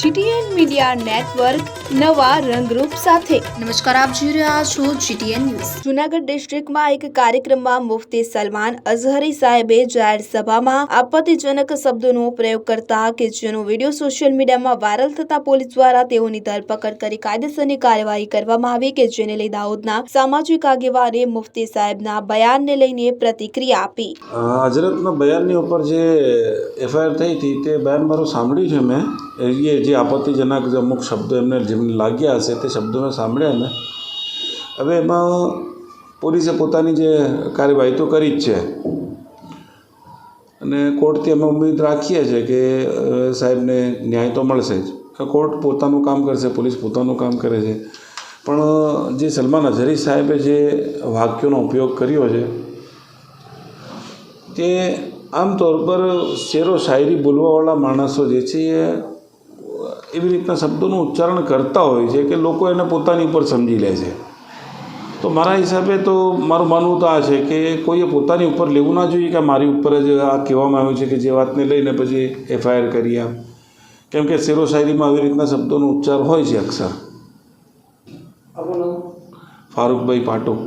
GTN media network નવા રંગરૂપ સાથે. નમસ્કાર આપ જોઈ રહ્યા છો જીટીએન ન્યૂઝ. જુનાગઢ ડિસ્ટ્રિક્ટમાં એક કાર્યક્રમમાં મુફતી સલમાન અઝહરી સાહેબે જાહેર સભામાં આપત્તિજનક શબ્દોનો પ્રયોગ કરતા કે જેનો વીડિયો સોશિયલ મીડિયામાં વાયરલ થતા પોલીસ દ્વારા તેઓની ધરપકડ કરી કાયદેસરની કાર્યવાહી કરવામાં આવી કે જેને લઈ દાહોદના સામાજિક આગેવાને મુફતી સાહેબના બયાનને લઈને પ્રતિક્રિયા આપી. હજરતના બયાનની ઉપર જે એફઆઈઆર થઈ હતી તે બયાન મારું સાંભળ્યું છે મેં. એ જે આપત્તિજનક જે અમુક શબ્દો એમને જેમને લાગ્યા હશે તે શબ્દોને સાંભળ્યા ને. હવે એમાં પોલીસે પોતાની જે કાર્યવાહી તો કરી જ છે. અને કોર્ટથી અમે ઉમ્મીદ રાખીએ છીએ કે સાહેબને ન્યાય તો મળશે જ. કોર્ટ પોતાનું કામ કરશે, પોલીસ પોતાનું કામ કરે છે. પણ જે સલમાન અઝહરી સાહેબે જે વાક્યોનો ઉપયોગ કર્યો છે, તે આમતોર પર શેરો શાયરી બોલવાવાળા માણસો જે છે એ એવી રીતના શબ્દોનું ઉચ્ચારણ કરતા હોય છે કે લોકો એને પોતાની ઉપર સમજી લે છે. તો મારા હિસાબે તો મારું માનવું તો આ છે કે કોઈએ પોતાની ઉપર લેવું ના જોઈએ કે મારી ઉપર જ આ કહેવામાં આવ્યું છે કે જે વાતને લઈને પછી એફઆઈઆર કરી આપ કેમ કે શેરો શાયરીમાં આવી રીતના શબ્દોનો ઉચ્ચાર હોય છે અક્ષર ફારૂકભાઈ પાટોક.